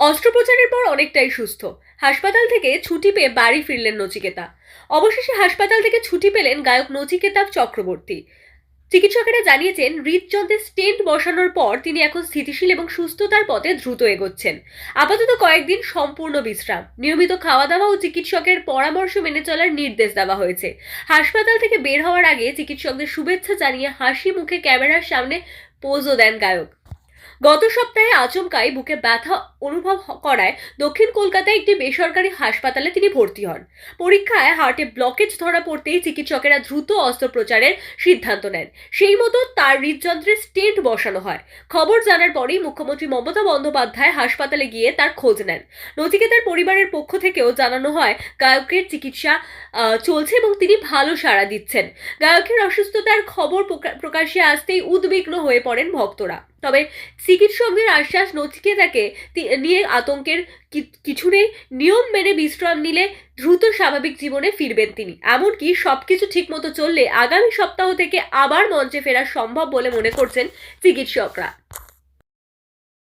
অস্ত্রোপচারের পর অনেকটাই সুস্থ। হাসপাতাল থেকে ছুটি পেয়ে বাড়ি ফিরলেন নচিকেতা। অবশেষে হাসপাতাল থেকে ছুটি পেলেন গায়ক নচিকেতা চক্রবর্তী। চিকিৎসকেরা জানিয়েছেন, হৃদযন্ত্রে স্টেন্ট বসানোর পর তিনি এখন স্থিতিশীল এবং সুস্থতার পথে দ্রুত এগোচ্ছেন। আপাতত কয়েকদিন সম্পূর্ণ বিশ্রাম। নিয়মিত খাওয়া দাওয়া ও চিকিৎসকের পরামর্শ মেনে চলার নির্দেশ দেওয়া হয়েছে। হাসপাতাল থেকে বের হওয়ার আগে চিকিৎসকদের শুভেচ্ছা জানিয়ে হাসি মুখে ক্যামেরার সামনে পোজও দেন গায়ক। গত সপ্তাহে আচমকাই বুকে ব্যথা অনুভব করায় দক্ষিণ কলকাতায় একটি বেসরকারি হাসপাতালে তিনি ভর্তি হন। পরীক্ষায় হার্টে ব্লকেজ ধরা পড়তেই চিকিৎসকেরা দ্রুত অস্ত্রোপচারের সিদ্ধান্ত নেন। সেই মতো তার হৃদযন্ত্রে স্টেন্ট বসানো হয়। খবর জানার পরেই মুখ্যমন্ত্রী মমতা বন্দ্যোপাধ্যায় হাসপাতালে গিয়ে তার খোঁজ নেন। নচিকেতার পরিবারের পক্ষ থেকেও জানানো হয়, গায়কের চিকিৎসা চলছে এবং তিনি ভালো সাড়া দিচ্ছেন। গায়কের অসুস্থতার খবর প্রকা- প্রকাশ্যে আসতেই উদ্বিগ্ন হয়ে পড়েন ভক্তরা। তবে চিকিৎসকদের আশ্বাস নচিকেতাকে তাকে নিয়ে আতঙ্কের কিছু নেই নিয়ম মেনে বিশ্রাম নিলে দ্রুত স্বাভাবিক জীবনে ফিরবেন তিনি। এমনকি সবকিছু ঠিকমতো চললে আগামী সপ্তাহ থেকে আবার মঞ্চে ফেরা সম্ভব বলে মনে করছেন চিকিৎসকরা।